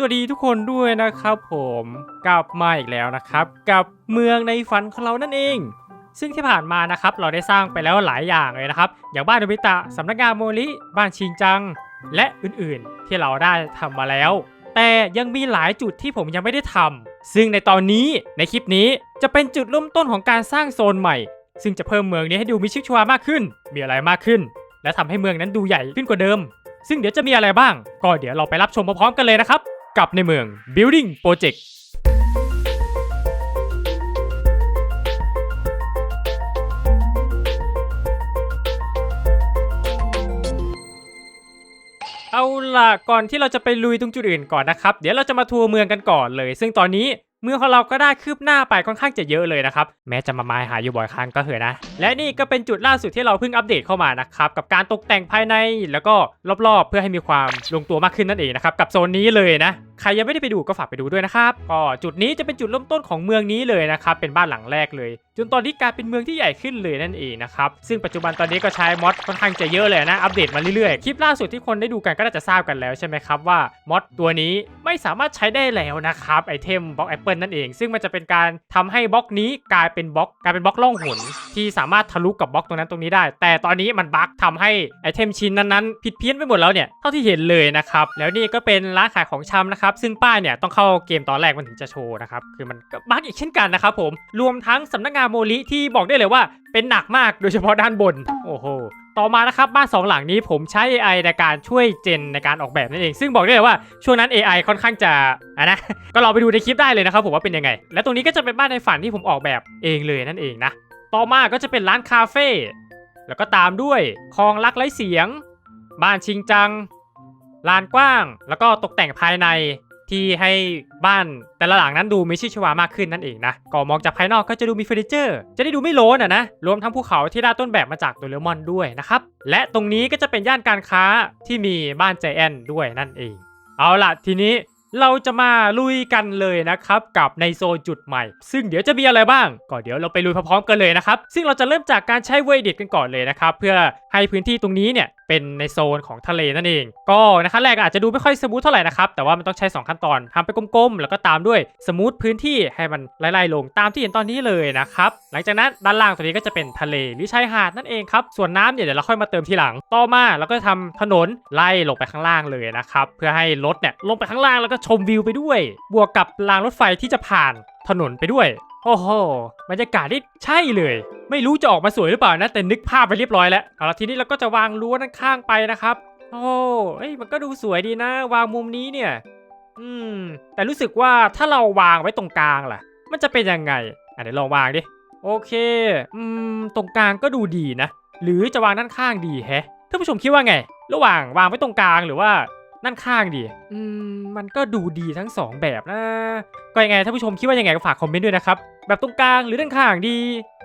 สวัสดีทุกคนด้วยนะครับผมกลับมาอีกแล้วนะครับ กับเมืองในฝันของเรานั่นเอง ซึ่งที่ผ่านมานะครับเราได้สร้างไปแล้วหลายอย่างเลยนะครับ อย่างบ้านโนบิตะสำนักงานโมริบ้านชิงจัง และอื่นๆที่เราได้ทำมาแล้ว แต่ยังมีหลายจุดที่ผมยังไม่ได้ทำซึ่งในตอนนี้ในคลิปนี้จะเป็นจุดเริ่มต้นของการสร้างโซนใหม่ ซึ่งจะเพิ่มเมืองนี้ให้ดูมีชีวิตชีวามากขึ้น มีอะไรมากขึ้น และทำให้เมืองนั้นดูใหญ่ขึ้นกว่าเดิม ซึ่งเดี๋ยวจะมีอะไรบ้าง ก็เดี๋ยวเราไปรับชมพร้อมๆกันเลยนะครับ กับในเมือง Building Project เอาล่ะก่อนที่เราจะไปลุยตรงจุดอื่นก่อนนะครับ เดี๋ยวเราจะมาทัวร์เมืองกันก่อนเลย ซึ่งตอนนี้เมืองของเราก็ได้คืบหน้าไปค่อนข้างจะเยอะเลยนะครับ แม้จะมาไม้หาอยู่บ่อยครั้งก็เถอะนะ และนี่ก็เป็นจุดล่าสุดที่เราเพิ่งอัปเดตเข้ามานะครับ กับการตกแต่งภายในแล้วก็รอบๆ เพื่อให้มีความลงตัวมากขึ้นนั่นเองนะครับ กับโซนนี้เลยนะ ใครยังไม่ได้ไปดูก็ฝากไปดูด้วยนะครับก็จุดนี้จะเป็นจุดเริ่มต้นของเมืองนี้เลยนะครับเป็นบ้านหลังแรกเลย จนตอนนี้กลายเป็นเมืองที่ใหญ่ขึ้นเลยนั่นเองนะครับซึ่งปัจจุบันตอนนี้ก็ใช้มอดค่อนข้างจะเยอะเลยนะอัปเดตมาเรื่อยๆคลิปล่าสุดที่คนได้ดูกันก็น่าจะทราบกันแล้วใช่ไหมครับว่ามอดตัวนี้ไม่สามารถใช้ได้แล้วนะครับไอเทมบล็อกแอปเปิลนั่นเอง ซึ่งมันจะเป็นการทำให้บล็อกนี้กลายเป็นบล็อกกลายเป็นบล็อกล่องหนที่สามารถทะลุกับบล็อกตรงนั้นตรงนี้ได้ แต่ตอนนี้มันบั๊กทำให้ไอเทมชิ้นนั้นๆผิดเพี้ยนไปหมดแล้วเนี่ยเท่าที่เห็นเลยนะครับแล้วนี่ก็เป็นร้านขายของชำนะครับซึ่งป้ายเนี่ยต้องเข้าเกมตอนแรกมันถึงจะโชว์นะครับคือมันก็บั๊กอีกเช่นกันนะครับผมรวมทั้งสำนักงานโมลิที่บอกได้เลยว่าเป็นหนักมากโดยเฉพาะด้านบนโอ้โหต่อมานะครับบ้านสองหลังนี้ผมใช้ AI ในการช่วยเจนในการออกแบบนั่นเอง ซึ่งบอกได้เลยว่าช่วงนั้น AI ค่อนข้างจะอะนะ ก็ลองไปดูในคลิปได้เลยนะครับผมว่าเป็นยังไง และตรงนี้ก็จะเป็นบ้านในฝันที่ผมออกแบบเองเลยนั่นเองนะ ต่อมาก็จะเป็นร้านคาเฟ่แล้วก็ตามด้วยคลองรักไร้เสียง บ้านชิงจัง ลานกว้าง แล้วก็ตกแต่งภายในที่ให้บ้านแต่ละหลังนั้นดูมีชีวิตชีวามากขึ้นนั่นเองนะ ก็มองจากภายนอกก็จะดูมีเฟอร์นิเจอร์ จะได้ดูไม่โลนอะนะ รวมทั้งภูเขาที่ได้ต้นแบบมาจากโดเรมอนด้วยนะครับ และตรงนี้ก็จะเป็นย่านการค้าที่มีบ้านใจแอนด้วยนั่นเอง เอาล่ะทีนี้ เราจะมาลุยกันเลยนะครับกับในโซนจุดใหม่ ซึ่งเดี๋ยวจะมีอะไรบ้าง ก็เดี๋ยวเราไปลุยพร้อมๆกันเลยนะครับ ซึ่งเราจะเริ่มจากการใช้เวดิตกันก่อนเลยนะครับ เพื่อให้พื้นที่ตรงนี้เนี่ยเป็นในโซนของทะเลนั่นเอง ก็นขั้นแรกอาจจะดูไม่ค่อยสมูทเท่าไหร่นะครับ แต่ว่ามันต้องใช้ 2 ขั้นตอนทำไปกลมๆ แล้วก็ตามด้วยสมูทพื้นที่ให้มันไล่ๆลงตามที่เห็นตอนนี้เลยนะครับหลังจากนั้นด้านล่างตัวนี้ก็จะเป็นทะเลหรือชายหาดนั่นเองครับส่วนน้ำเนี่ยเดี๋ยวเราค่อยมาเติมทีหลังต่อมาเราก็จะทำถนนไล่ลงไปข้างล่างเลยนะครับเพื่อให้รถเนี่ยลงไปข้างล่างแล้วก็ชมวิวไปด้วย บวกกับรางรถไฟที่จะผ่านถนนไปด้วย โอ้โหบรรยากาศที่ใช่เลย ไม่รู้จะออกมาสวยหรือเปล่านะ แต่นึกภาพไปเรียบร้อยแล้วเอาละทีนี้เราก็จะวางรั้วด้านข้างไปนะครับ โอ้เอ้ยมันก็ดูสวยดีนะ วางมุมนี้เนี่ย อืม แต่รู้สึกว่าถ้าเราวางไว้ตรงกลางล่ะ มันจะเป็นยังไงอะเดี๋ยวลองวางดิโอเค อืม ตรงกลางก็ดูดีนะ หรือจะวางด้านข้างดีแฮะท่านผู้ชมคิดว่าไง ระหว่างวางไว้ตรงกลางหรือว่า ด้านข้างดีอืมมันก็ดูดีทั้งสองแบบนะ ก็ยังไงท่านผู้ชมคิดว่ายังไงก็ฝากคอมเมนต์ด้วยนะครับ แบบตรงกลางหรือด้านข้างดี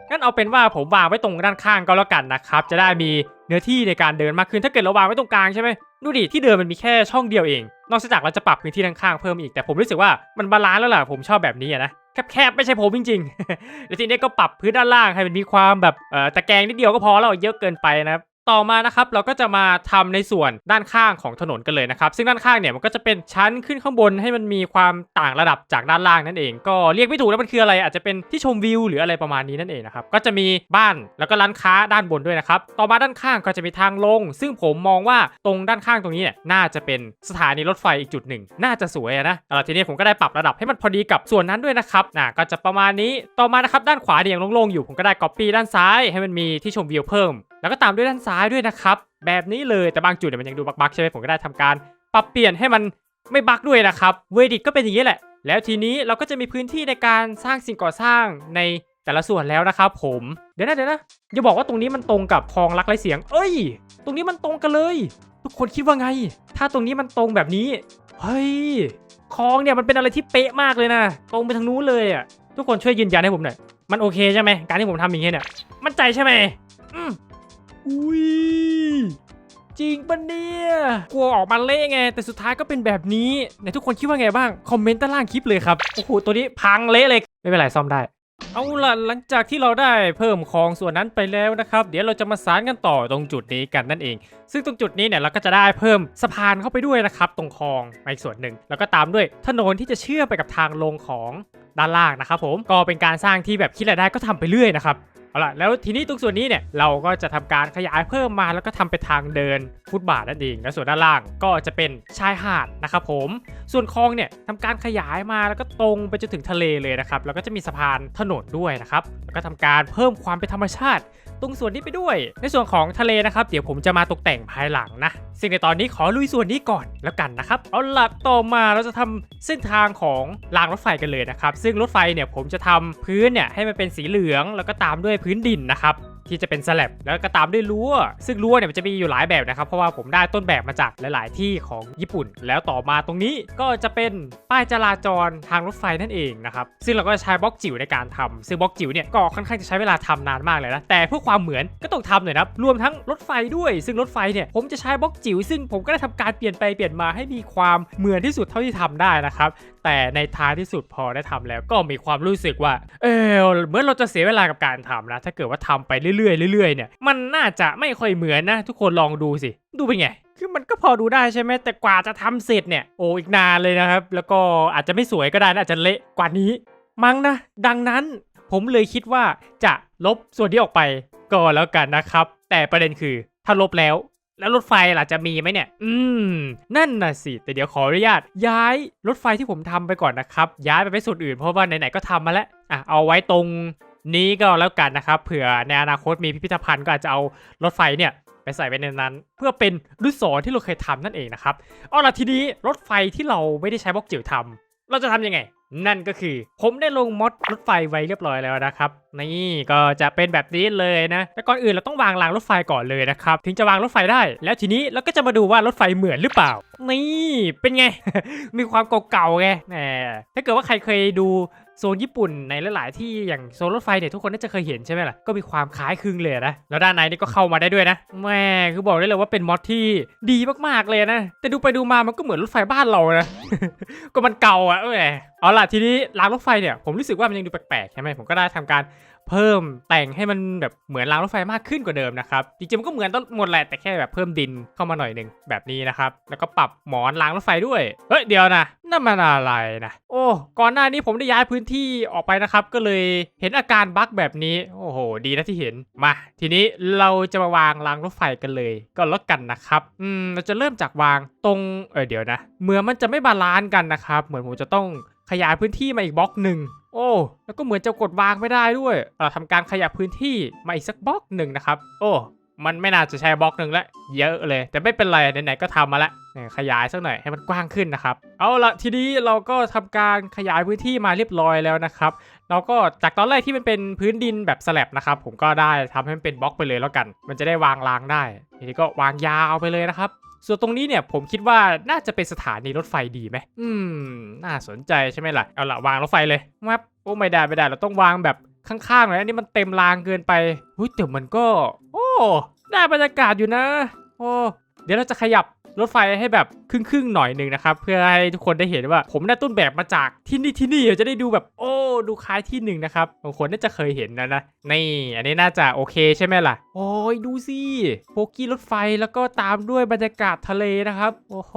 งั้นเอาเป็นว่าผมวางไว้ตรงด้านข้างก็แล้วกันนะครับ จะได้มีเนื้อที่ในการเดินมากขึ้น ถ้าเกิดเราวางไว้ตรงกลางใช่ไหมดูดิที่เดินมันมีแค่ช่องเดียวเอง นอกจากเราจะปรับพื้นที่ด้านข้างเพิ่มอีก แต่ผมรู้สึกว่ามันบาลานซ์แล้วล่ะ ผมชอบแบบนี้อะนะแคบๆไม่ใช่ผมจริงๆแล้วทีนี้ก็ปรับพื้นด้านล่างให้มันมีความแบบเอ่อตะแกรงนิดเดียวก็พอแล้วเยอะเกินไปนะครับ ต่อมานะครับเราก็จะมาทำในส่วนด้านข้างของถนนกันเลยนะครับ ซึ่งด้านข้างเนี่ยมันก็จะเป็นชั้นขึ้นข้างบนให้มันมีความต่างระดับจากด้านล่างนั่นเอง ก็เรียกไม่ถูกแล้วมันคืออะไรอาจจะเป็นที่ชมวิวหรืออะไรประมาณนี้นั่นเองนะครับก็จะมีบ้านแล้วก็ร้านค้าด้านบนด้วยนะครับต่อมาด้านข้างก็จะมีทางลง ซึ่งผมมองว่าตรงด้านข้างตรงนี้เนี่ยน่าจะเป็นสถานีรถไฟอีกจุดหนึ่งน่าจะสวยนะเอาล่ทีนี้ผมก็ได้ปรับระดับให้มันพอดีกับส่วนนั้นด้วยนะครับน่ะก็จะประมาณนี้ต่อมานะครับด้านขวาเนี่ยยังโล่งๆอยู่ผมก็ได้ก๊อปปี้ด้านซ้ายให้มันมีที่ชมวิวเพิ่ม แล้วก็ตามด้วยด้านซ้ายด้วยนะครับ แบบนี้เลยแต่บางจุดเนี่ยมันยังดูบักๆใช่ไหมผมก็ได้ทำการปรับเปลี่ยนให้มันไม่บักด้วยนะครับเวดิตก็เป็นอย่างนี้แหละ แล้วทีนี้เราก็จะมีพื้นที่ในการสร้างสิ่งก่อสร้างในแต่ละส่วนแล้วนะครับผมเดี๋ยวนะเดี๋ยวนะอย่าบอกว่าตรงนี้มันตรงกับคลองรักไรเสียง เอ้ย ตรงนี้มันตรงกันเลย ทุกคนคิดว่าไง ถ้าตรงนี้มันตรงแบบนี้เฮ้ยคลองเนี่ยมันเป็นอะไรที่เป๊ะมากเลยนะ ตรงไปทางนู้นเลยอะทุกคนช่วยยืนยันให้ผมหน่อยมันโอเคใช่ไหมการที่ผมทำอย่างนี้เนี่ยมั่นใจใช่ไหมอืม อุ้ยจริงปะเนี่ยกลัวออกมาเละไง แต่สุดท้ายก็เป็นแบบนี้ไหนทุกคนคิดว่าไงบ้าง คอมเมนต์ใต้ล่างคลิปเลยครับ โอ้โห ตัวนี้พังเละเลย ไม่เป็นไรซ่อมได้ เอาล่ะหลังจากที่เราได้เพิ่มคลองส่วนนั้นไปแล้วนะครับ เดี๋ยวเราจะมาสานกันต่อตรงจุดนี้กันนั่นเอง ซึ่งตรงจุดนี้เนี่ยเราก็จะได้เพิ่มสะพานเข้าไปด้วยนะครับ ตรงคลองอีกส่วนหนึ่ง แล้วก็ตามด้วยถนนที่จะเชื่อมไปกับทางลงของด้านล่างนะครับผมก็เป็นการสร้างที่แบบคิดรายได้ก็ทำไปเรื่อยนะครับ เอาล่ะแล้วทีนี้ตรงส่วนนี้เนี่ยเราก็จะทำการขยายเพิ่มมาแล้วก็ทำเป็นทางเดินฟุตบาทนั่นเองและส่วนด้านล่างก็จะเป็นชายหาดนะครับผม ส่วนคลองเนี่ยทำการขยายมาแล้วก็ตรงไปจนถึงทะเลเลยนะครับแล้วก็จะมีสะพานถนนด้วยนะครับแล้วก็ทำการเพิ่มความเป็นธรรมชาติ ตรงส่วนนี้ไปด้วย ในส่วนของทะเลนะครับเดี๋ยวผมจะมาตกแต่งภายหลังนะซึ่งในตอนนี้ขอลุยส่วนนี้ก่อนแล้วกันนะครับเอาหลักต่อมาเราจะทำเส้นทางของรางรถไฟกันเลยนะครับซึ่งรถไฟเนี่ยผมจะทำพื้นเนี่ยให้มันเป็นสีเหลือง แล้วก็ตามด้วยพื้นดินนะครับ ที่จะเป็นสแลบแล้วก็ตามด้วยรั้วซึ่งรั้วเนี่ยมันจะมีอยู่หลายแบบนะครับ เพราะว่าผมได้ต้นแบบมาจากหลาย ๆ ที่ของญี่ปุ่น แล้วต่อมาตรงนี้ก็จะเป็นป้ายจราจรทางรถไฟนั่นเองนะครับ ซึ่งเราก็จะใช้บล็อกจิ๋วในการทำซึ่งบล็อกจิ๋วเนี่ยก็ค่อนข้างจะใช้เวลาทำนานมากเลยนะ แต่เพื่อความเหมือนก็ต้องทำหน่อยนะครับรวมทั้งรถไฟด้วย ซึ่งรถไฟเนี่ยผมจะใช้บล็อกจิ๋วซึ่งผมก็ได้ทำการเปลี่ยนไปเปลี่ยนมาให้มีความเหมือนที่สุดเท่าที่ทำได้นะครับ แต่ในท้ายที่สุดพอได้ทำแล้วก็มีความรู้สึกว่า เออเหมื่อนเราจะเสียเวลากับการทำนะ ถ้าเกิดว่าทำไปเรื่อยๆเรื่อยๆเนี่ยมันน่าจะไม่ค่อยเหมือนนะ ทุกคนลองดูสิ ดูเป็นไงคือมันก็พอดูได้ใช่ไหมแต่กว่าจะทำเสร็จเนี่ยโอ้อีกนานเลยนะครับ แล้วก็อาจจะไม่สวยก็ได้นะอาจจะเละกว่านี้ มั้งนะ ดังนั้นผมเลยคิดว่าจะลบส่วนที่ออกไปก็แล้วกันนะครับ แต่ประเด็นคือถ้าลบแล้ว แล้วรถไฟล่ะจะมีไหมเนี่ย อืม นั่นน่ะสิ แต่เดี๋ยวขออนุญาต ย้ายรถไฟที่ผมทำไปก่อนนะครับ ย้ายไปไปส่วนอื่นเพราะว่าไหนๆก็ทำมาแล้ว อะ เอาไว้ตรงนี้ก็แล้วกันนะครับ เผื่อในอนาคตมีพิพิธภัณฑ์ก็อาจจะเอารถไฟเนี่ยไปใส่ไว้ในนั้น เพื่อเป็นรุสรที่เราเคยทำนั่นเองนะครับ เอาล่ะทีนี้รถไฟที่เราไม่ได้ใช้บล็อกจิ๋วทำเราจะทำยังไง นั่นก็คือ ผมได้ลงมอดรถไฟไว้เรียบร้อยแล้วนะครับ นี่ก็จะเป็นแบบนี้เลยนะ แต่ก่อนอื่นเราต้องวางรางรถไฟก่อนเลยนะครับ ถึงจะวางรถไฟได้ แล้วทีนี้เราก็จะมาดูว่ารถไฟเหมือนหรือเปล่า นี่เป็นไง มีความเก่าๆไงแหมถ้าเกิดว่าใครเคยดู โซนญี่ปุ่นในหลาย ๆ ที่อย่างโซนรถไฟเนี่ยทุกคนน่าจะเคยเห็นใช่ไหมล่ะก็มีความคล้ายคลึงเลยนะแล้วด้านในนี่ก็เข้ามาได้ด้วยนะแหม่คือบอกได้เลยว่าเป็นมอดที่ดีมากๆเลยนะ แต่ดูไปดูมามันก็เหมือนรถไฟบ้านเรานะก็มันเก่าอะเออเอาล่ะทีนี้รางรถไฟเนี่ยผมรู้สึกว่ามันยังดูแปลกๆใช่ไหมผมก็ได้ทำการ เพิ่มแต่งให้มันแบบเหมือนรางรถไฟมากขึ้นกว่าเดิมนะครับจริงๆมันก็เหมือนต้นหมดแหละแต่แค่แบบเพิ่มดินเข้ามาหน่อยหนึ่งแบบนี้นะครับแล้วก็ปรับหมอนรางรถไฟด้วยเฮ้ยเดี๋ยวนะนั่นมันอะไรนะโอ้ก่อนหน้านี้ผมได้ย้ายพื้นที่ออกไปนะครับก็เลยเห็นอาการบั๊กแบบนี้โอ้โหดีนะที่เห็นมา ทีนี้เราจะมาวางรางรถไฟกันเลย ก็แล้วกันนะครับอืมเราจะเริ่มจากวางตรงเออเดี๋ยวนะเหมือนมันจะไม่บาลานซ์กันนะครับเหมือนผมจะต้องขยายพื้นที่มาอีกบล็อกหนึ่ง โอ้ แล้วก็เหมือนจะกดวางไม่ได้ด้วยเราทำการขยับพื้นที่มาอีกสักบล็อกหนึ่งนะครับ โอ้ มันไม่น่าจะใช้บล็อกหนึ่งแล้วเยอะเลย แต่ไม่เป็นไรไหนๆก็ทำมาแล้วขยายสักหน่อยให้มันกว้างขึ้นนะครับ เอาละทีนี้เราก็ทำการขยายพื้นที่มาเรียบร้อยแล้วนะครับ เราก็จากตอนแรกที่มันเป็นพื้นดินแบบสแลบนะครับ ผมก็ได้ทำให้มันเป็นบล็อกไปเลยแล้วกัน มันจะได้วางรางได้ ทีนี้ก็วางยาวไปเลยนะครับ ส่วนตรงนี้เนี่ยผมคิดว่าน่าจะเป็นสถานีรถไฟดีไหมอืม น่าสนใจใช่ไหมล่ะ เอาละวางรถไฟเลยมับโอ้ไม่ได้ไม่ได้เราต้องวางแบบข้างๆหน่อยอันนี้มันเต็มรางเกินไปหุ้ยแต่มันก็ โอ้ ได้บรรยากาศอยู่นะ โอ้ เดี๋ยวเราจะขยับ รถไฟให้แบบครึ่งๆหน่อยหนึ่งนะครับเพื่อให้ทุกคนได้เห็นว่า ผมได้ต้นแบบมาจากที่นี่ที่นี่จะได้ดูแบบโอ้ดูคล้ายที่หนึ่งนะครับบางคนน่าจะเคยเห็นนะนะนี่อันนี้น่าจะโอเคใช่ไหมล่ะ โอ้ยดูสิโบกี้รถไฟแล้วก็ตามด้วยบรรยากาศทะเลนะครับ โอ้โห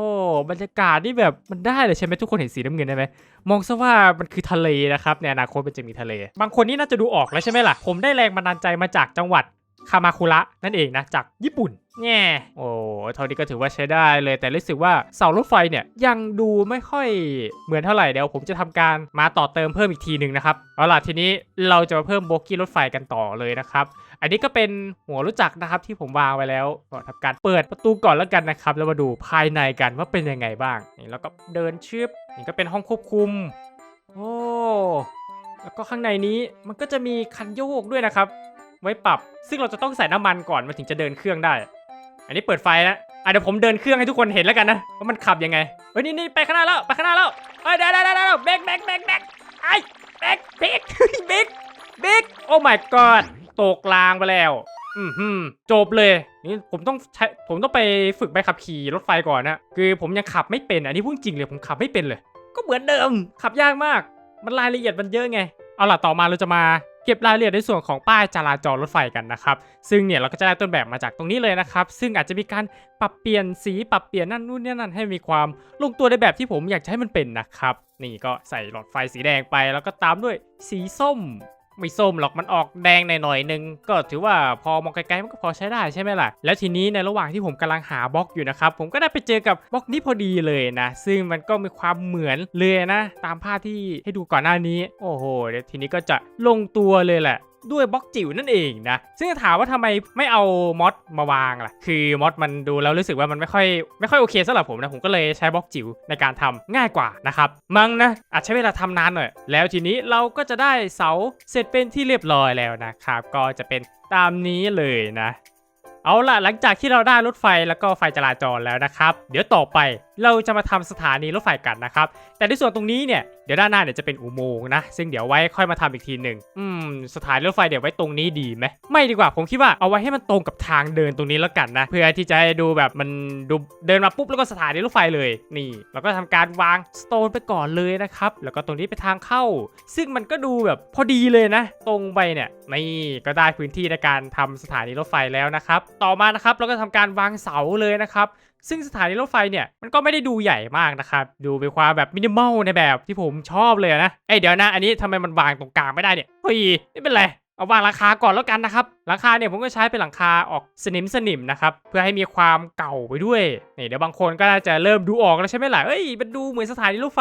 บรรยากาศนี่แบบมันได้เลยใช่ไหมทุกคนเห็นสีน้ำเงินได้ไหมมองซะว่ามันคือทะเลนะครับในอนาคตมันจะมีทะเล บางคนนี่น่าจะดูออกแล้วใช่ไหมล่ะผมได้แรงบันดาลใจมาจากจังหวัด คามาคุระนั่นเองนะจากญี่ปุ่นแง่โอ้เท่านี้ก็ถือว่าใช้ได้เลยแต่รู้สึกว่าเสารถไฟเนี่ยยังดูไม่ค่อยเหมือนเท่าไหร่เดี๋ยวผมจะทำการมาต่อเติมเพิ่มอีกทีหนึ่งนะครับเอาล่ะทีนี้เราจะมาเพิ่มโบกี้รถไฟกันต่อเลยนะครับอันนี้ก็เป็นหัวรู้จักนะครับที่ผมวางไว้แล้วก็ทำการเปิดประตูก่อนแล้วกันนะครับแล้วมาดูภายในกันว่าเป็นยังไงบ้างนี่แล้วก็เดินชึบนี่ก็เป็นห้องควบคุมโอ้แล้วก็ข้างในนี้มันก็จะมีคันโยกด้วยนะครับ ไว้ปรับ ซึ่งเราจะต้องใส่น้ำมันก่อนมันถึงจะเดินเครื่องได้ อันนี้เปิดไฟนะอะเดี๋ยวผมเดินเครื่องให้ทุกคนเห็นแล้วกันนะว่ามันขับยังไงเฮ้ยนี่นี่ไปข้างหน้าแล้วไปข้างหน้าแล้วเฮ้ยเดี๋ยวเดี๋ยวเดี๋ยวเดี๋ยวเบกเบกเบกเบกไอ้เบกเบกเบกเบกโอ้ my god ตกรางไปแล้ว อืมฮึจบเลยนี่ผมต้องใช้ผมต้องไปฝึกใบขับขี่รถไฟก่อนนะคือผมยังขับไม่เป็นอันนี้พูดจริงเลยผมขับไม่เป็นเลย ก็เหมือนเดิมขับยากมาก มันรายละเอียดมันเยอะไง เอาล่ะต่อมาเราจะมา เก็บรายละเอียดในส่วนของป้ายจราจรรถไฟกันนะครับซึ่งเนี่ยเราก็จะได้ต้นแบบมาจากตรงนี้เลยนะครับซึ่งอาจจะมีการปรับเปลี่ยนสีปรับเปลี่ยนนั่นนู่นนี่นั่นให้มีความลงตัวในแบบที่ผมอยากจะให้มันเป็นนะครับนี่ก็ใส่หลอดไฟสีแดงไปแล้วก็ตามด้วยสีส้ม ไม่ส้มหรอกมันออกแดงหน่อยๆนึง ก็ถือว่าพอมองไกลๆมันก็พอใช้ได้ใช่ไหมล่ะ แล้วทีนี้ในระหว่างที่ผมกำลังหาบล็อกอยู่นะครับ ผมก็ได้ไปเจอกับบล็อกนี้พอดีเลยนะ ซึ่งมันก็มีความเหมือนเลยนะ ตามภาพที่ให้ดูก่อนหน้านี้ โอ้โหเดี๋ยวทีนี้ก็จะลงตัวเลยแหละ ด้วยบล็อกจิ๋วนั่นเองนะ ซึ่งจะถามว่าทำไมไม่เอามอดมาวางล่ะ คือมอดมันดูแล้วรู้สึกว่ามันไม่ค่อยไม่ค่อยโอเคสำหรับผมนะ ผมก็เลยใช้บล็อกจิ๋วในการทำง่ายกว่านะครับ มั้งนะ อาจใช้เวลาทำนานหน่อย แล้วทีนี้เราก็จะได้เสาเสร็จเป็นที่เรียบร้อยแล้วนะครับ ก็จะเป็นตามนี้เลยนะ เอาล่ะหลังจากที่เราได้รถไฟแล้วก็ไฟจราจรแล้วนะครับ เดี๋ยวต่อไป เราจะมาทำสถานีรถไฟกันนะครับ แต่ในส่วนตรงนี้เนี่ยเดี๋ยวด้านหน้าเนี่ยจะเป็นอุโมงค์นะ ซึ่งเดี๋ยวไว้ค่อยมาทำอีกทีหนึ่งอืม สถานีรถไฟเดี๋ยวไว้ตรงนี้ดีไหมไม่ดีกว่าผมคิดว่าเอาไว้ให้มันตรงกับทางเดินตรงนี้แล้วกันนะ เพื่อที่จะดูแบบมันดูเดินมาปุ๊บแล้วก็สถานีรถไฟเลยนี่เราก็ทำการวางสโตนไปก่อนเลยนะครับแล้วก็ตรงนี้เป็นทางเข้า ซึ่งมันก็ดูแบบพอดีเลยนะ ตรงไปเนี่ยนี่ก็ได้พื้นที่ในการทำสถานีรถไฟแล้วนะครับ ต่อมานะครับเราก็ทำการวางเสาเลยนะครับ ซึ่งสถานีรถไฟเนี่ยมันก็ไม่ได้ดูใหญ่มากนะครับ ดูเป็นความแบบมินิมอลในแบบที่ผมชอบเลยนะ เอ้ยเดี๋ยวนะอันนี้ทำไมมันวางตรงกลางไม่ได้เนี่ยเฮ้ยไม่เป็นไรเอาวางหลังคาก่อนแล้วกันนะครับหลังคาเนี่ยผมก็ใช้เป็นหลังคาออกสนิมสนิมนะครับเพื่อให้มีความเก่าไปด้วยนี่เดี๋ยวบางคนก็น่าจะเริ่มดูออกแล้วใช่ไหมล่ะเอ้ยมันดูเหมือนสถานีรถไฟ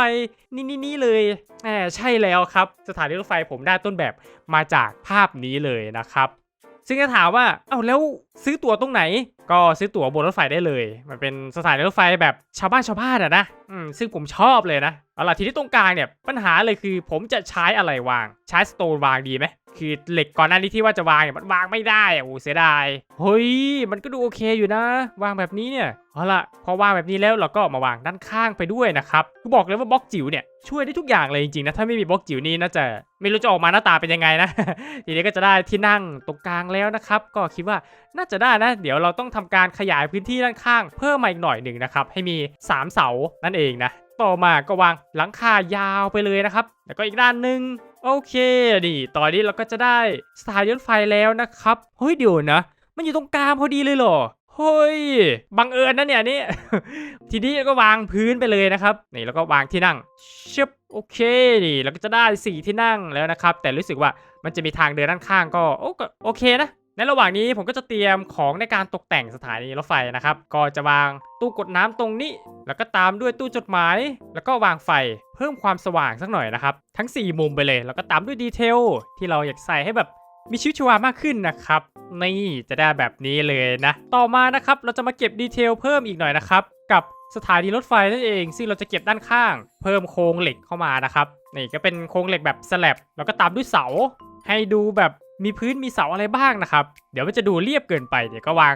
นี่นี่นี่เลยแหมใช่แล้วครับ สถานีรถไฟผมได้ต้นแบบมาจากภาพนี้เลยนะครับ ซึ่งจะถามว่าเอ้าแล้วซื้อตั๋วตรงไหน ก็ซื้อตั๋วบนรถไฟได้เลย มันเป็นสถานีรถไฟแบบชาวบ้านชาวบ้านอะนะอืมซึ่งผมชอบเลยนะเอาล่ะทีนี้ตรงกลางเนี่ยปัญหาเลยคือ ผมจะใช้อะไรวาง ใช้สโตนวางดีไหม คือเหล็กก่อนหน้านี้ที่ว่าจะวางเนี่ยมันวางไม่ได้อะโอ้เสียดายเฮ้ยมันก็ดูโอเคอยู่นะ วางแบบนี้เนี่ยเอาล่ะพอวางแบบนี้แล้วเราก็มาวางด้านข้างไปด้วยนะครับคือบอกเลยว่าบล็อกจิ๋วเนี่ยช่วยได้ทุกอย่างเลยจริงๆนะถ้าไม่มีบล็อกจิ๋วนี่น่าจะไม่รู้จะออกมาหน้าตาเป็นยังไงนะทีนี้ก็จะได้ที่นั่งตรงกลางแล้วนะครับก็คิดว่าน่าจะได้นะ เดี๋ยวเราต้องทำการขยายพื้นที่ด้านข้าง เพิ่มมาอีกหน่อยหนึ่งนะครับให้มี 3 เสานั่นเองนะต่อมาก็วางหลังคายาวไปเลยนะครับ แล้วก็อีกด้านหนึ่ง โอเคนี่ตอนนี้เราก็จะได้สถานีรถไฟแล้วนะครับเฮ้ยเดี๋ยวนะ มันอยู่ตรงกลางพอดีเลยเหรอเฮ้ยบังเอิญนะเนี่ยนี่ทีนี้ก็วางพื้นไปเลยนะครับนี่แล้วก็วางที่นั่งชึบโอเคนี่เราก็จะได้สี่ที่นั่งแล้วนะครับ แต่รู้สึกว่ามันจะมีทางเดินด้านข้างก็โอเคนะ ในระหว่างนี้ผมก็จะเตรียมของในการตกแต่งสถานีรถไฟนะครับ ก็จะวางตู้กดน้ำตรงนี้ แล้วก็ตามด้วยตู้จดหมาย แล้วก็วางไฟเพิ่มความสว่างสักหน่อยนะครับ ทั้ง 4 มุมไปเลย แล้วก็ตามด้วยดีเทลที่เราอยากใส่ให้แบบมีชีวิตชีวามากขึ้นนะครับ นี่จะได้แบบนี้เลยนะ ต่อมานะครับเราจะมาเก็บดีเทลเพิ่มอีกหน่อยนะครับ กับสถานีรถไฟนั่นเอง ซึ่งเราจะเก็บด้านข้าง เพิ่มโครงเหล็กเข้ามานะครับนี่ก็เป็นโครงเหล็กแบบสแลบแล้วก็ตามด้วยเสา ให้ดูแบบ มีพื้นมีเสาอะไรบ้างนะครับ เดี๋ยวมันจะดูเรียบเกินไปเดี๋ยวก็วาง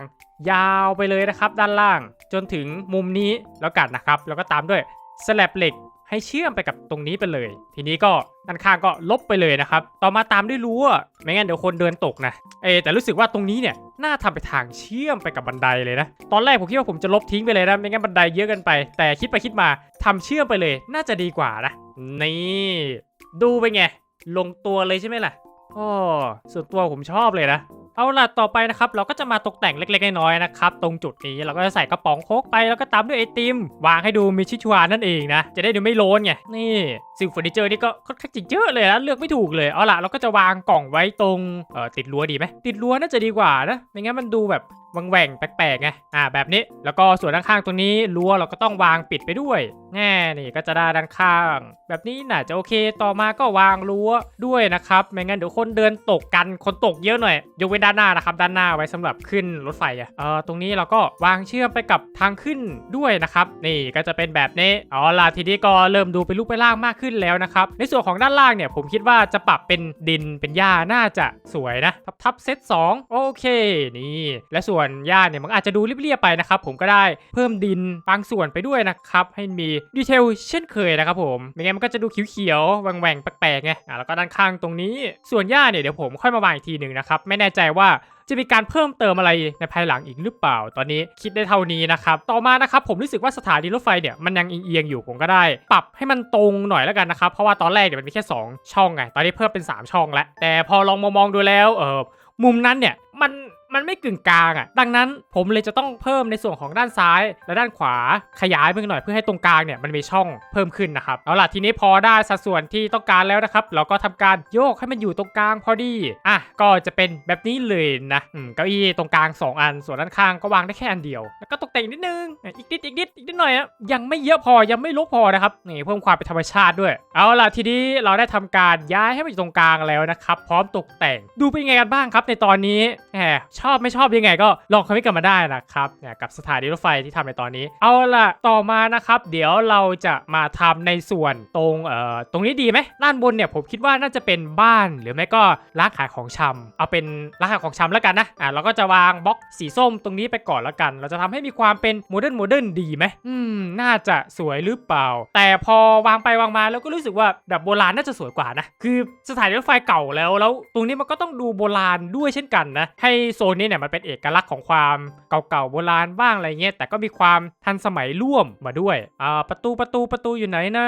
ยาวไปเลยนะครับ ด้านล่างจนถึงมุมนี้แล้วกันนะครับ แล้วก็ตามด้วยสแลบเหล็กให้เชื่อมไปกับตรงนี้ไปเลย ทีนี้ก็ด้านข้างก็ลบไปเลยนะครับ ต่อมาตามด้วยรั้วไม่งั้นเดี๋ยวคนเดินตกนะ เอแต่รู้สึกว่าตรงนี้เนี่ยน่าทำไปทางเชื่อมไปกับบันไดเลยนะ ตอนแรกผมคิดว่าผมจะลบทิ้งไปเลยนะ ไม่งั้นบันไดเยอะเกินไป แต่คิดไปคิดมาทำเชื่อมไปเลย น่าจะดีกว่านะ นี่ ดูไปไง ลงตัวเลยใช่ไหมล่ะ ก็ส่วนตัวผมชอบเลยนะ เอาล่ะต่อไปนะครับ เราก็จะมาตกแต่งเล็กๆน้อยๆนะครับตรงจุดนี้เราก็จะใส่กระป๋องโคกไปแล้วก็ตามด้วยไอติม วางให้ดูมีชิชวานั่นเองนะ จะได้ดูไม่โลนไงนี่สิ่งเฟอร์นิเจอร์นี่ก็ค่อนข้างจะเยอะเลยนะเลือกไม่ถูกเลยเอาล่ะเราก็จะวางกล่องไว้ตรงเอ่อติดรั้วดีไหมติดรั้วน่าจะดีกว่านะไม่งั้นมันดูแบบวังแหว่งแปลกๆไงอ่าแบบนี้แล้วก็ส่วนด้านข้างตรงนี้รั้วเราก็ต้องวางปิดไปด้วยแน่นี่ก็จะได้ด้านข้าง แบบนี้น่าจะโอเคต่อมาก็วางรั้วด้วยนะครับไม่งั้นเดี๋ยวคนเดินตกกันคนตกเยอะหน่อยยกเว้นด้านหน้านะครับด้านหน้าไว้สำหรับขึ้นรถไฟอะเออตรงนี้เราก็วางเชื่อมไปกับทางขึ้นด้วยนะครับนี่ก็จะเป็นแบบนี้เอล่ะทีนี้ก็เริ่มดูเป็นรูปเป็นร่างมากขึ้นแล้วนะครับในส่วนของด้านล่างเนี่ยผมคิดว่าจะปรับเป็นดินเป็นหญ้าน่าจะสวยนะทับทับเซต2โอเคนี่และส่วนหญ้าเนี่ยมันอาจจะดูเรียบๆไปนะครับผมก็ได้เพิ่มดินบางส่วนไปด้วยนะครับให้มีดีเทลเช่นเคยนะครับผมไม่งั้นมันก็จะดูเขียวๆแหว่งๆแปลกๆไงอะแล้วก็ด้านข้างตรงนี้ส่วนหญ้าเนี่ยเดี๋ยวผมค่อยมาวางอีกทีหนึ่งนะครับไม่แน่ใจว่าจะมีการเพิ่มเติมอะไรในภายหลังอีกหรือเปล่า ตอนนี้คิดได้เท่านี้นะครับ ต่อมานะครับผมรู้สึกว่าสถานีรถไฟเนี่ยมันยังเอียงๆอยู่ผมก็ได้ ปรับให้มันตรงหน่อยแล้วกันนะครับ เพราะว่าตอนแรกเนี่ยมันมีแค่ 2 ช่องไง ตอนนี้เพิ่มเป็น 3 ช่องแล้ว แต่พอลองมองดูแล้วเออมุมนั้นเนี่ยมัน มันไม่กึ่งกลางอะ่ะ ดังนั้นผมเลยจะต้องเพิ่มในส่วนของด้านซ้าย และด้านขวาขยายมันหน่อยเพื่อให้ตรงกลางเนี่ยมันมีช่องเพิ่มขึ้นนะครับเอาล่ะทีนี้พอได้สัดส่วนที่ต้องการแล้วนะครับ เราก็ทำการโยกให้มันอยู่ตรงกลางพอดีอะก็จะเป็นแบบนี้เลยนะอืมเก้าอี้ตรงกลาง 2 อัน ส่วนด้านข้างก็วางได้แค่อันเดียว แล้วก็ตกแต่งนิดนึงอีกนิดอีกนิดอีกนิดหน่อยอะยังไม่เยอะพอยังไม่ลกพอนะครับนี่เพิ่มความเป็นธรรมชาติด้วย เอาล่ะทีนี้เราได้ทำการย้ายให้มันอยู่ตรงกลางแล้วนะครับพร้อมตกแต่งดูเป็นยังไงกันบ้างครับ ในตอนนี้แหมชอบไม่ชอบยังไงก็ลองคอมเมนต์กันมาได้นะครับเนี่ยกับสถานีรถไฟที่ทำในตอนนี้ เอาล่ะต่อมานะครับ เดี๋ยวเราจะมาทำในส่วนตรงเอ่อตรงนี้ดีไหมด้านบนเนี่ยผมคิดว่าน่าจะเป็นบ้านหรือไม่ก็ร้านขายของชำเอาเป็นร้านขายของชำแล้วกันนะอะเราก็จะวางบล็อกสีส้มตรงนี้ไปก่อนแล้วกัน เราจะทำให้มีความเป็นโมเดิร์นโมเดิร์นดีไหมอืมน่าจะสวยหรือเปล่า แต่พอวางไปวางมาแล้วก็รู้สึกว่าแบบโบราณน่าจะสวยกว่านะคือสถานีรถไฟเก่าแล้วแล้ว ตรงนี้มันก็ต้องดูโบราณด้วยเช่นกันนะให้โซนนี้เนี่ยมันเป็นเอกลักษณ์ของความเก่าๆโบราณบ้างอะไรเงี้ยแต่ก็มีความทันสมัยร่วมมาด้วยอ่าประตูประตูประตูอยู่ไหนนะ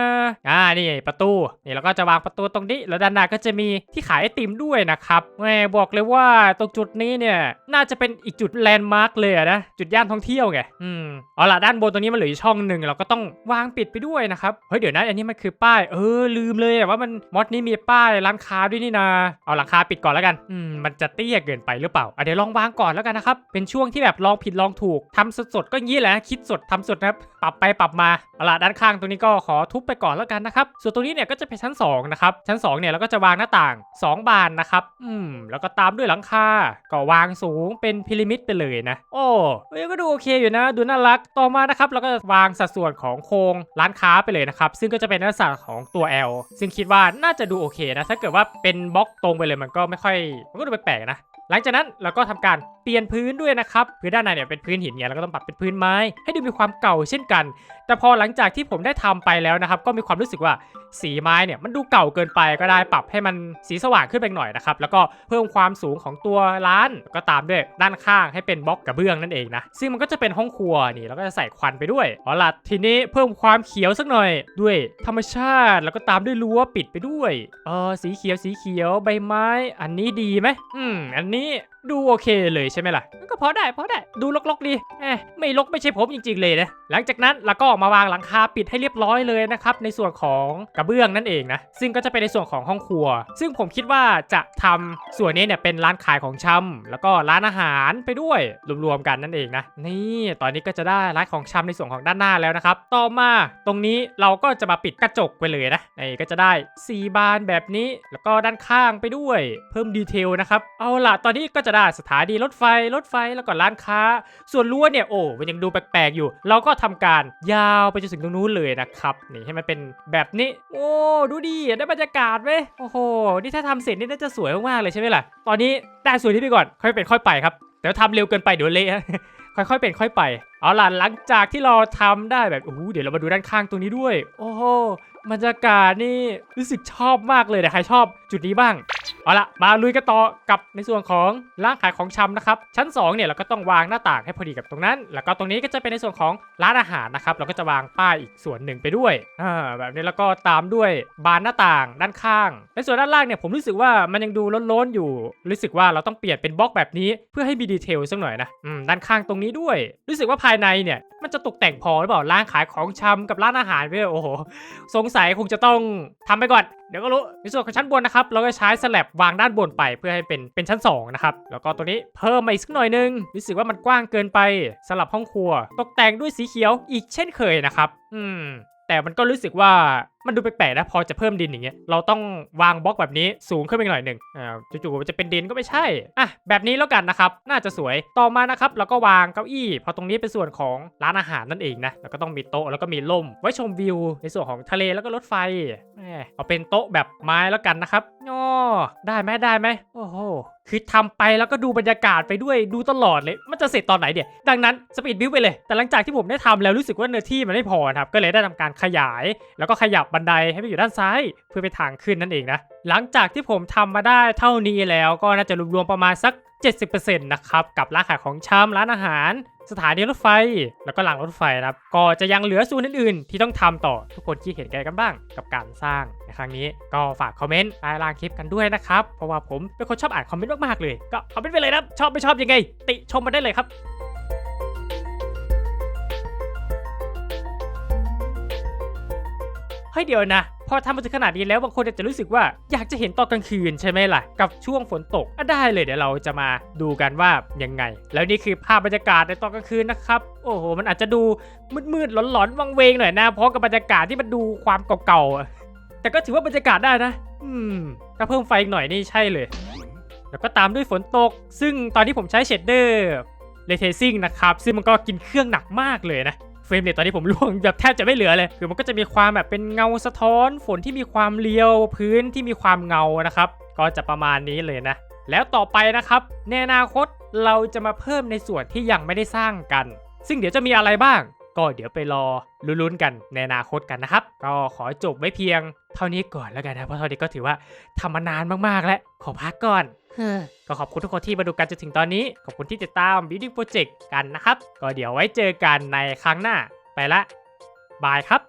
อ่านี่ประตูนี่เราก็จะวางประตูตรงนี้แล้วด้านหน้าก็จะมีที่ขายไอติมด้วยนะครับแหมบอกเลยว่าตรงจุดนี้เนี่ยน่าจะเป็นอีกจุดแลนด์มาร์กเลยนะจุดย่านท่องเที่ยวไงอืมเอาล่ะด้านบนตรงนี้มันเหลือช่องหนึ่งเราก็ต้องวางปิดไปด้วยนะครับเฮ้ยเดี๋ยวนะอันนี้มันคือป้ายเออลืมเลยว่ามันมอดนี้มีป้ายร้านค้าด้วยนี่นาเอาหลังคาปิดก่อนแล้วกันอืมมันจะเตี้ยเกินไปหรือเปล่าอะเดี๋ยวลองวางก่อนแล้วกันนะครับ เป็นช่วงที่แบบลองผิดลองถูกทำสดๆก็งี้แหละคิดสดทำสดนะครับปรับไปปรับมาเอาละด้านข้างตรงนี้ก็ขอทุบไปก่อนแล้วกันนะครับ ส่วนตรงนี้เนี่ยก็จะเป็นชั้นสองนะครับชั้นสองเนี่ยเราก็จะวางหน้าต่างสองบานนะครับอืมแล้วก็ตามด้วยหลังคาก็วางสูงเป็นพีระมิดไปเลยนะโอ้เอ้ยก็ดูโอเคอยู่นะ ดูน่ารักต่อมานะครับเราก็จะวางสัดส่วนของโครงร้านค้าไปเลยนะครับซึ่งก็จะเป็นลักษณะของตัว L ซึ่งคิดว่าน่าจะดูโอเคนะถ้าเกิดว่าเป็นบล็อกตรงไปเลยมันก็ไม่ค่อยมันก็ดูแปลกๆนะ หลังจากนั้นเราก็ทำการเปลี่ยนพื้นด้วยนะครับพื้นด้านในเนี่ยเป็นพื้นหินไงเราก็ต้องปรับเป็นพื้นไม้ ให้ดูมีความเก่าเช่นกัน แต่พอหลังจากที่ผมได้ทำไปแล้วนะครับ ก็มีความรู้สึกว่าสีไม้เนี่ยมันดูเก่าเกินไปก็ได้ปรับให้มันสีสว่างขึ้นไปหน่อยนะครับแล้วก็เพิ่มความสูงของตัวร้านก็ตามด้วยด้านข้างให้เป็นบล็อกกระเบื้องนั่นเองนะซึ่งมันก็จะเป็นห้องครัวนี่แล้วก็จะใส่ควันไปด้วยเอาล่ะทีนี้เพิ่มความเขียวสักหน่อย ด้วยธรรมชาติแล้วก็ตามด้วยรั้วปิดไปด้วยเออสีเขียวสีเขียวใบไม้ อันนี้ดีไหมอืมอันนี้に。ดูโอเคเลยใช่ไหมล่ะก็พอได้พอได้ดูลกๆดีแหมไม่ลกไม่ใช่ผมจริง ๆ เลยนะหลังจากนั้นเราก็มาวางหลังคาปิดให้เรียบร้อยเลยนะครับในส่วนของกระเบื้องนั่นเองนะซึ่งก็จะเป็นในส่วนของห้องครัว ซึ่งผมคิดว่าจะทำส่วนนี้เนี่ยเป็นร้านขายของชำแล้วก็ร้านอาหารไปด้วยรวมๆกันนั่นเองนะนี่ตอนนี้ก็จะได้ร้านของชำในส่วนของด้านหน้าแล้วนะครับต่อมาตรงนี้เราก็จะมาปิดกระจกไปเลยนะนี่ก็จะได้สีบานแบบนี้ แล้วก็ด้านข้างไปด้วย เพิ่มดีเทลนะครับเอาล่ะตอนนี้ก็จะได้สถานีรถไฟรถไฟแล้วก็ร้านค้า ส่วนรั้วเนี่ยโอ้มันยังดูแปลกๆอยู่ เราก็ทำการยาวไปจนถึงตรงนู้นเลยนะครับนี่ให้มันเป็นแบบนี้ โอ้ดูดีได้บรรยากาศเว้ยโอ้โหนี่ถ้าทำเสร็จนี่น่าจะสวยมากๆเลยใช่ไหมล่ะตอนนี้ได้สวนนี้ไปก่อนค่อยเป็นค่อยไปครับเดี๋ยวทำเร็วเกินไปเดี๋ยวเละค่อยๆ เป็นค่อยไป เอาล่ะหลังจากที่เราทำได้แบบโอ้โหเดี๋ยวเรามาดูด้านข้างตรงนี้ด้วย โอ้โหบรรยากาศนี่รู้สึกชอบมากเลยแต่ใครชอบจุดนี้บ้าง เอาละมาลุยกันต่อกับในส่วนของร้านขายของชำนะครับ ชั้น 2 เนี่ยเราก็ต้องวางหน้าต่างให้พอดีกับตรงนั้น แล้วก็ตรงนี้ก็จะเป็นในส่วนของร้านอาหารนะครับ เราก็จะวางป้ายอีกส่วนหนึ่งไปด้วยอ่าแบบนี้แล้วก็ตามด้วยบานหน้าต่างด้านข้าง ในส่วนด้านล่างเนี่ยผมรู้สึกว่ามันยังดูล้นๆอยู่ รู้สึกว่าเราต้องเปลี่ยนเป็นบล็อกแบบนี้เพื่อให้มีดีเทลสักหน่อยนะอืมด้านข้างตรงนี้ด้วย รู้สึกว่าภายในเนี่ยมันจะตกแต่งพอหรือเปล่าร้านขายของชำกับร้านอาหารไปเลยโอ้โหสงสัยคงจะต้องทำไปก่อน เดี๋ยวก็รู้ในส่วนของชั้นบนนะครับ เราก็ใช้สแลับวางด้านบนไปเพื่อให้เป็นเป็นชั้น2นะครับแล้วก็ตัวนี้เพิ่มมาอีกสักหน่อยนึงรู้สึกว่ามันกว้างเกินไปสำหรับห้องครัว ตกแต่งด้วยสีเขียวอีกเช่นเคยนะครับ อืมแต่มันก็รู้สึกว่ามันดูแปลกๆนะพอจะเพิ่มดินอย่างเงี้ยเราต้องวางบล็อกแบบนี้สูงขึ้นไปหน่อยหนึ่งอ่าจู่ๆจะเป็นดินก็ไม่ใช่อะแบบนี้แล้วกันนะครับน่าจะสวยต่อมานะครับเราก็วางเก้าอี้ พอตรงนี้เป็นส่วนของร้านอาหารนั่นเองนะแล้วก็ต้องมีโต๊ะแล้วก็มีล่ม ไว้ชมวิว ในส่วนของทะเลแล้วก็รถไฟเอาเป็นโต๊ะแบบไม้แล้วกันนะครับอ๋อได้ไหมได้ไหมโอ้โหคือทำไปแล้วก็ดูบรรยากาศไปด้วยดูตลอดเลย มันจะเสร็จตอนไหนเดี๋ยวดังนั้นสปีดบิวไปเลย แต่หลังจากที่ผมได้ทำแล้วรู้สึกว่าเนื้อที่มันไม่พอครับก็เลยได้ทำการขยายแล้วก็ขยับบันไดให้ไปอยู่ด้านซ้าย เพื่อไปทางขึ้นนั่นเองนะ หลังจากที่ผมทำมาได้เท่านี้แล้วก็น่าจะรวมๆประมาณสัก 70%นะครับกับร้านขายของชำร้านอาหาร สถานีรถไฟ แล้วก็หลังรถไฟนะครับก็จะยังเหลือส่วนอื่นๆ ที่ต้องทำต่อทุกคนคิดเห็นแกกันบ้าง กับการสร้างในครั้งนี้ ก็ฝากคอมเมนต์ใต้ล่างคลิปกันด้วยนะครับเพราะว่าผมเป็นคนชอบอ่านคอมเมนต์มากๆเลย ก็คอมเมนต์ไปเลยนะชอบไม่ชอบยังไง ติชมมาได้เลยครับ เฮ้ยเดี๋ยวนะพอทำมาถึงขนาดนี้แล้วบางคนอาจจะรู้สึกว่าอยากจะเห็นตอนกลางคืนใช่ไหมล่ะ กับช่วงฝนตกอะได้เลยเดี๋ยวเราจะมาดูกันว่ายังไง แล้วนี่คือภาพบรรยากาศในตอนกลางคืนนะครับโอ้โหมันอาจจะดูมืดๆหลอนๆวังเวงหน่อยนะเพราะกับบรรยากาศที่มันดูความเก่าๆแต่ก็ถือว่าบรรยากาศได้นะ อืมถ้าเพิ่มไฟอีกหน่อยนี่ใช่เลย แล้วก็ตามด้วยฝนตก ซึ่งตอนที่ผมใช้เชดเดอร์เลเทซิ่งนะครับซึ่งมันก็กินเครื่องหนักมากเลยนะ รมเรทตอนนี้ผมล่วงแบบแทบจะไม่เหลือเลยคือมันก็จะมีความแบบเป็นเงาสะท้อน ฝนที่มีความเลียวพื้นที่มีความเงานะครับ ก็จะประมาณนี้เลยนะ แล้วต่อไปนะครับในอนาคตเราจะมาเพิ่มในส่วนที่ยังไม่ได้สร้างกัน ซึ่งเดี๋ยวจะมีอะไรบ้าง ก็เดี๋ยวไปรอลุ้นๆกันในอนาคตกันนะครับ ก็ขอจบไว้เพียง เท่านี้ก่อนแล้วกันนะเพราะเท่านี้ก็ถือว่าทำมานานมากๆแล้วขอพักก่อน ก็ขอบคุณทุกคนที่มาดูกันจนถึงตอนนี้ ขอบคุณที่ติดตาม Building Project กันนะครับ ก็เดี๋ยวไว้เจอกันในครั้งหน้า ไปละ บายครับ